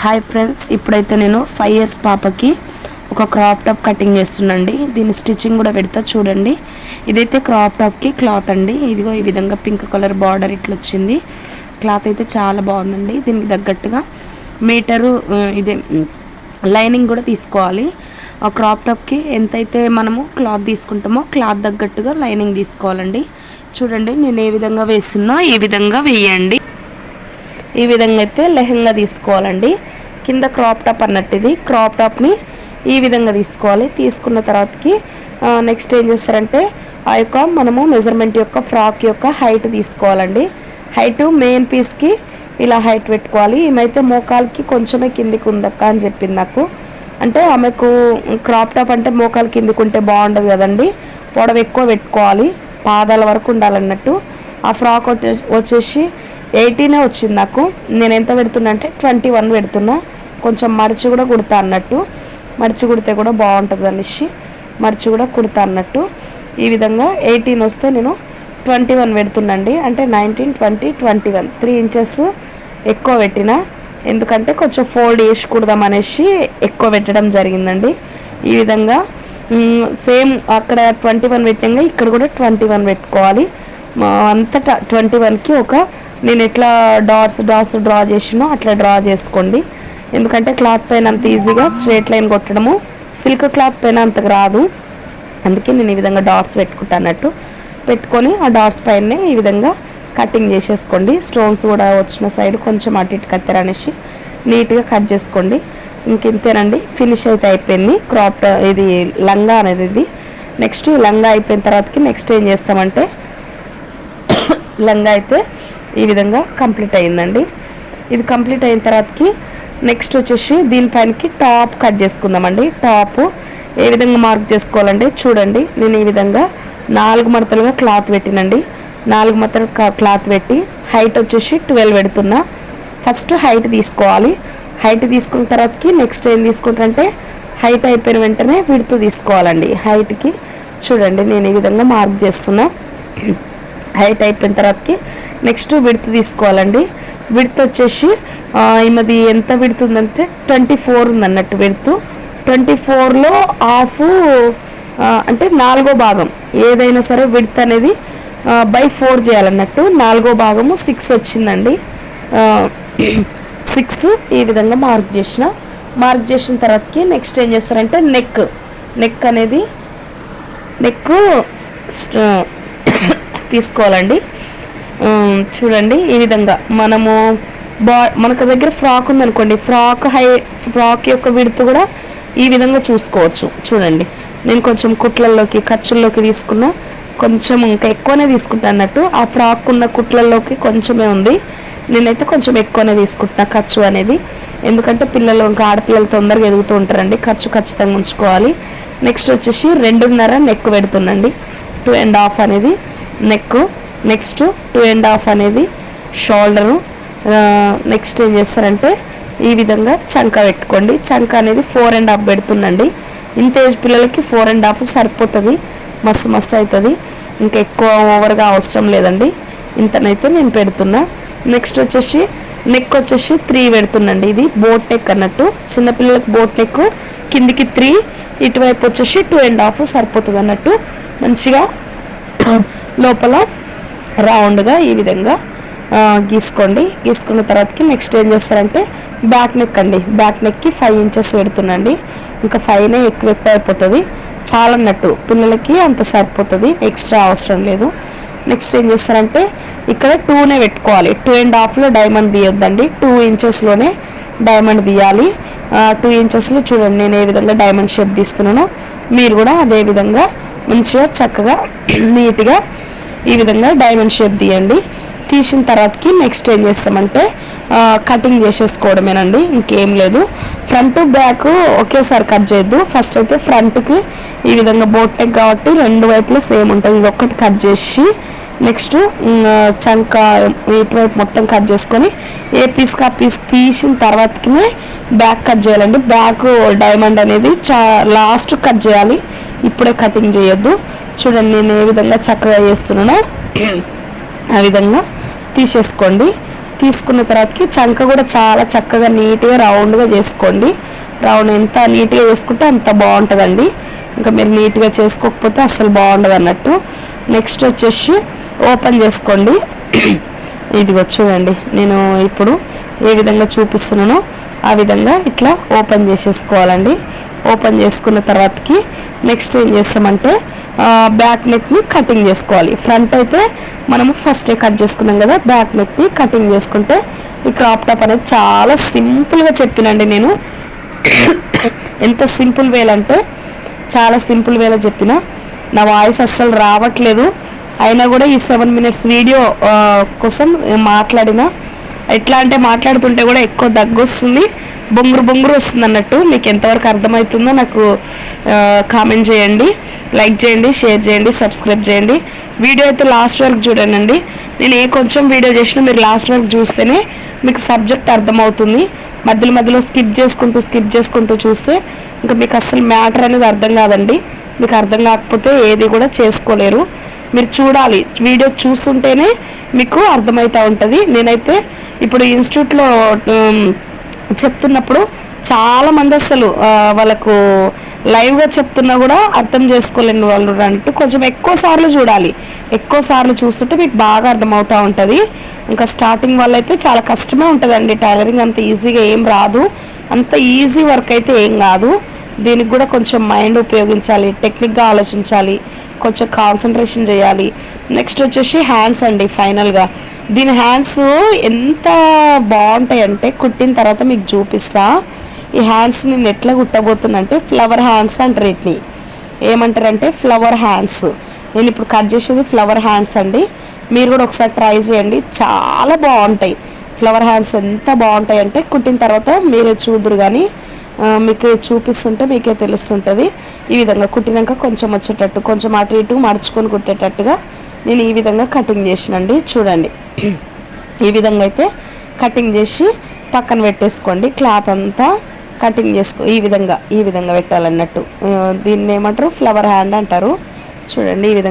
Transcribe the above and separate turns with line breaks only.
Hi friends ఇప్పుడైతే నేను five years పాపకి ఒక క్రాప్ టాప్ కటింగ్ చేస్తున్నాండి దీని స్టిచ్చింగ్ కూడా పెడతా చూడండి. ఇదైతే క్రాప్ టాప్కి క్లాత్ అండి. ఇదిగో ఈ విధంగా పింక్ కలర్ బార్డర్ ఇట్లా వచ్చింది. క్లాత్ అయితే చాలా బాగుందండి. దీనికి తగ్గట్టుగా మీటరు ఇదే లైనింగ్ కూడా తీసుకోవాలి. ఆ క్రాప్ టాప్కి ఎంతైతే మనము క్లాత్ తీసుకుంటామో క్లాత్ తగ్గట్టుగా లైనింగ్ తీసుకోవాలండి. చూడండి నేను ఏ విధంగా వేస్తున్నా ఈ విధంగా వేయండి. ఈ విధంగా అయితే లెహంగా తీసుకోవాలండి. కింద క్రాప్ టాప్ అన్నట్టు ఇది. క్రాప్ టాప్ని ఈ విధంగా తీసుకోవాలి. తీసుకున్న తర్వాతకి నెక్స్ట్ ఏం చేస్తారంటే ఆ యొక్క మనము మెజర్మెంట్ యొక్క ఫ్రాక్ యొక్క హైట్ తీసుకోవాలండి. హైట్ మెయిన్ పీస్కి ఇలా హైట్ పెట్టుకోవాలి. ఈమెయితే మోకాలకి కొంచెమే కిందికి ఉందక్క అని చెప్పింది నాకు. అంటే ఆమెకు క్రాప్ టాప్ అంటే మోకాలు కిందికి ఉంటే బాగుండదు కదండి. పొడవ ఎక్కువ పెట్టుకోవాలి. పాదాల వరకు ఉండాలన్నట్టు. ఆ ఫ్రాక్ వచ్చే- వచ్చేసి ఎయిటీనే వచ్చింది నాకు. నేను ఎంత పెడుతున్నా అంటే ట్వంటీ వన్ పెడుతున్నా. కొంచెం మడిచి కూడా కుడతా అన్నట్టు. మడిచి కుడితే కూడా బాగుంటుంది అనేసి మడిచి కూడా కుడతా అన్నట్టు. ఈ విధంగా ఎయిటీన్ వస్తే నేను ట్వంటీ వన్ పెడుతున్నాండి అంటే nineteen twenty twenty one. Three inches ఎక్కువ పెట్టిన. ఎందుకంటే కొంచెం ఫోల్డ్ వేసి కుడదాం అనేసి ఎక్కువ పెట్టడం జరిగిందండి. ఈ విధంగా సేమ్ అక్కడ ట్వంటీ వన్ పెట్టంగా ఇక్కడ కూడా ట్వంటీ వన్ పెట్టుకోవాలి. మా అంతటా ట్వంటీ వన్కి ఒక నేను ఎట్లా డాట్స్ డాట్స్ డ్రా చేసినో అట్లా డ్రా చేసుకోండి. ఎందుకంటే క్లాత్ పైన అంత ఈజీగా స్ట్రేట్ లైన్ కొట్టడము సిల్క్ క్లాత్ పైన అంతకు రాదు. అందుకే నేను ఈ విధంగా డాట్స్ పెట్టుకుంటానట్టు పెట్టుకొని ఆ డాట్స్ పైన ఈ విధంగా కటింగ్ చేసేసుకోండి. స్టోన్స్ కూడా వచ్చిన సైడ్ కొంచెం అటు ఇటు కత్తెర అనేసి నీట్గా కట్ చేసుకోండి. ఇంకెంతేనండి? ఫినిష్ అయితే అయిపోయింది. క్రాప్ ఇది లంగా అనేది ఇది. నెక్స్ట్ లంగా అయిపోయిన తర్వాతకి నెక్స్ట్ ఏం చేస్తామంటే లంగా అయితే ఈ విధంగా కంప్లీట్ అయిందండి ఇది కంప్లీట్ అయిన తర్వాతకి నెక్స్ట్ వచ్చేసి దీనిపైనకి టాప్ కట్ చేసుకుందామండి. టాప్ ఏ విధంగా మార్క్ చేసుకోవాలంటే చూడండి. నేను ఈ విధంగా నాలుగు మడతలుగా క్లాత్ పెట్టినండి. నాలుగు మడతలు క్లాత్ పెట్టి హైట్ వచ్చేసి ట్వెల్వ్ పెడుతున్నా. ఫస్ట్ హైట్ తీసుకోవాలి. హైట్ తీసుకున్న తర్వాతకి నెక్స్ట్ ఏం తీసుకుంటారంటే హైట్ అయిపోయిన వెంటనే విడుతు తీసుకోవాలండి. హైట్కి చూడండి నేను ఈ విధంగా మార్క్ చేస్తున్నా. హైట్ అయిపోయిన తర్వాతకి నెక్స్ట్ విడత తీసుకోవాలండి. విడత వచ్చేసి ఈమెది ఎంత విడుతుందంటే ట్వంటీ ఫోర్ ఉంది అన్నట్టు ట్వంటీ ఫోర్లో హాఫ్ అంటే నాలుగో భాగం. ఏదైనా సరే విడత అనేది బై ఫోర్ చేయాలన్నట్టు నాలుగో భాగము సిక్స్ వచ్చిందండి. సిక్స్ ఈ విధంగా మార్క్ చేసిన. మార్క్ చేసిన తర్వాతకి నెక్స్ట్ ఏం చేస్తారంటే నెక్. నెక్ అనేది నెక్ తీసుకోవాలండి. చూడండి ఈ విధంగా మనము బా మనకు దగ్గర ఫ్రాక్ ఉందనుకోండి ఫ్రాక్ హై ఫ్రాక్ యొక్క విడుతు కూడా ఈ విధంగా చూసుకోవచ్చు. చూడండి నేను కొంచెం కుట్లల్లోకి ఖర్చుల్లోకి తీసుకున్నా కొంచెం ఇంకా ఎక్కువనే తీసుకుంటా అన్నట్టు ఆ ఫ్రాక్ ఉన్న కుట్లల్లోకి కొంచెమే ఉంది. నేనైతే కొంచెం ఎక్కువనే తీసుకుంటున్నా ఖర్చు అనేది. ఎందుకంటే పిల్లలు ఇంకా ఆడపిల్లలు తొందరగా ఎదుగుతూ ఉంటారండి ఖర్చు ఖచ్చితంగా ఉంచుకోవాలి. నెక్స్ట్ వచ్చేసి రెండున్నర నెక్ పెడుతుందండి. టూ అండ్ హాఫ్ అనేది neck next two and half అనేది షోల్డరు. నెక్స్ట్ ఏం చేస్తారంటే ఈ విధంగా చంక పెట్టుకోండి. చంక అనేది ఫోర్ అండ్ హాఫ్ పెడుతుందండి. ఇంత ఏజ్ పిల్లలకి ఫోర్ అండ్ హాఫ్ సరిపోతుంది. మస్తు మస్తు అవుతుంది ఇంకా ఎక్కువ ఓవర్గా అవసరం లేదండి. ఇంతనైతే నేను పెడుతున్నా. నెక్స్ట్ వచ్చేసి నెక్ వచ్చేసి త్రీ పెడుతుందండి. ఇది బోట్ నెక్ అన్నట్టు. చిన్నపిల్లలకి బోట్ నెక్ కిందికి త్రీ ఇటువైపు వచ్చేసి టూ అండ్ హాఫ్ సరిపోతుంది అన్నట్టు మంచిగా లోపల రౌండ్గా ఈ విధంగా గీసుకోండి. గీసుకున్న తర్వాతకి నెక్స్ట్ ఏం చేస్తారంటే బ్యాక్ నెక్ అండి. బ్యాక్ నెక్కి ఫైవ్ ఇంచెస్ పెడుతుండండి ఇంకా ఫైవ్నే ఎక్కువ ఎక్కువ అయిపోతుంది. చాలన్నట్టు. పిల్లలకి అంత సరిపోతుంది. ఎక్స్ట్రా అవసరం లేదు. నెక్స్ట్ ఏం చేస్తారంటే ఇక్కడ టూనే పెట్టుకోవాలి. టూ అండ్ హాఫ్లో డైమండ్ తీయొద్దండి. టూ ఇంచెస్లోనే డైమండ్ తీయాలి. టూ ఇంచెస్లో చూడండి నేను ఏ విధంగా డైమండ్ షేప్ తీస్తున్నానో. మీరు కూడా అదే విధంగా మంచిగా చక్కగా నీట్గా ఈ విధంగా డైమండ్ షేప్ తీయండి. తీసిన తర్వాతకి నెక్స్ట్ ఏం చేస్తామంటే కటింగ్ చేసేసుకోవడమేనండి. ఇంకేం లేదు. ఫ్రంట్ బ్యాక్ ఒకేసారి కట్ చేయొద్దు. ఫస్ట్ అయితే ఫ్రంట్కి ఈ విధంగా బోట్ నెక్ కాబట్టి రెండు వైపులు సేమ్ ఉంటుంది. ఇది ఒక్కటి కట్ చేసి నెక్స్ట్ చంక ఇటువైపు మొత్తం కట్ చేసుకొని ఏ పీస్కి ఆ పీస్ తీసిన తర్వాతకి బ్యాక్ కట్ చేయాలండి. బ్యాక్ డైమండ్ అనేది చా లాస్ట్ కట్ చేయాలి. ఇప్పుడే కటింగ్ చేయొద్దు. చూడండి నేను ఏ విధంగా చక్కగా చేస్తున్నానో ఆ విధంగా తీసేసుకోండి. తీసుకున్న తర్వాతకి చంక కూడా చాలా చక్కగా నీట్గా రౌండ్గా చేసుకోండి. రౌండ్ ఎంత నీట్గా చేసుకుంటే అంత బాగుంటుందండి. ఇంకా మీరు నీట్గా చేసుకోకపోతే అస్సలు బాగుండదు అన్నట్టు. నెక్స్ట్ వచ్చేసి ఓపెన్ చేసుకోండి. ఇదిగో చూడండి నేను ఇప్పుడు ఏ విధంగా చూపిస్తున్నానో ఆ విధంగా ఇట్లా ఓపెన్ చేసేసుకోవాలండి. ఓపెన్ చేసుకున్న తర్వాతకి నెక్స్ట్ ఏం చేస్తామంటే బ్యాక్ నెక్ని కటింగ్ చేసుకోవాలి. ఫ్రంట్ అయితే మనము ఫస్టే కట్ చేసుకున్నాం కదా బ్యాక్ నెక్ని కటింగ్ చేసుకుంటే ఈ క్రాప్ టాప్ అనేది చాలా సింపుల్గా చెప్పినండి నేను. ఎంత సింపుల్ వేలంటే చాలా సింపుల్ వేలో చెప్పిన. నా వాయిస్ అస్సలు రావట్లేదు. అయినా కూడా ఈ సెవెన్ మినిట్స్ వీడియో కోసం మాట్లాడిన. ఎట్లా అంటే మాట్లాడుతుంటే కూడా ఎక్కువ దగ్గు వస్తుంది బొంగురు బొంగురు వస్తుంది అన్నట్టు. మీకు ఎంతవరకు అర్థమవుతుందో నాకు కామెంట్ చేయండి లైక్ చేయండి షేర్ చేయండి సబ్స్క్రైబ్ చేయండి. వీడియో అయితే లాస్ట్ వరకు చూడండి. నేను ఏ కొంచెం వీడియో చేసినా మీరు లాస్ట్ వరకు చూస్తేనే మీకు సబ్జెక్ట్ అర్థమవుతుంది. మధ్యలో మధ్యలో స్కిప్ చేసుకుంటూ స్కిప్ చేసుకుంటూ చూస్తే ఇంకా మీకు అసలు మ్యాటర్ అనేది అర్థం కాదండి. మీకు అర్థం కాకపోతే ఏది కూడా చేసుకోలేరు. మీరు చూడాలి. వీడియో చూస్తుంటేనే మీకు అర్థమవుతూ ఉంటుంది. నేనైతే ఇప్పుడు ఇన్స్టిట్యూట్లో చెప్తున్నప్పుడు చాలా మంది అసలు వాళ్ళకు లైవ్గా చెప్తున్నా కూడా అర్థం చేసుకోలేని వాళ్ళు అంటూ కొంచెం ఎక్కువ సార్లు చూడాలి. ఎక్కువ సార్లు చూస్తుంటే మీకు బాగా అర్థమవుతూ ఉంటుంది. ఇంకా స్టార్టింగ్ వల్ల అయితే చాలా కష్టమే ఉంటుందండి. టైలరింగ్ అంత ఈజీగా ఏం రాదు. అంత ఈజీ వర్క్ అయితే ఏం కాదు. దీనికి కూడా కొంచెం మైండ్ ఉపయోగించాలి టెక్నిక్గా ఆలోచించాలి కొంచెం కాన్సన్ట్రేషన్ చేయాలి. నెక్స్ట్ వచ్చేసి హ్యాండ్స్ అండి ఫైనల్గా దీని హ్యాండ్స్ ఎంత బాగుంటాయి అంటే కుట్టిన తర్వాత మీకు చూపిస్తా. ఈ హ్యాండ్స్ నేను ఎట్లా కుట్టబోతున్నంటే ఫ్లవర్ హ్యాండ్స్ అంటారు వీటిని ఏమంటారంటే ఫ్లవర్ హ్యాండ్స్ నేను ఇప్పుడు కట్ చేసేది ఫ్లవర్ హ్యాండ్స్ అండి. మీరు కూడా ఒకసారి ట్రై చేయండి. చాలా బాగుంటాయి. ఫ్లవర్ హ్యాండ్స్ ఎంత బాగుంటాయి అంటే కుట్టిన తర్వాత మీరే చూదురు కానీ మీకు చూపిస్తుంటే మీకే తెలుస్తుంటుంది. ఈ విధంగా కుట్టినాక కొంచెం వచ్చేటట్టు కొంచెం అటు ఇటు మడుచుకొని కుట్టేటట్టుగా నేను ఈ విధంగా కటింగ్ చేసినండి. చూడండి. ఈ విధంగా అయితే కటింగ్ చేసి పక్కన పెట్టేసుకోండి. క్లాత్ అంతా కటింగ్ చేసుకో ఈ విధంగా ఈ విధంగా పెట్టాలన్నట్టు. దీన్ని ఏమంటారు? ఫ్లవర్ హ్యాండ్ అంటారు. చూడండి ఈ విధంగా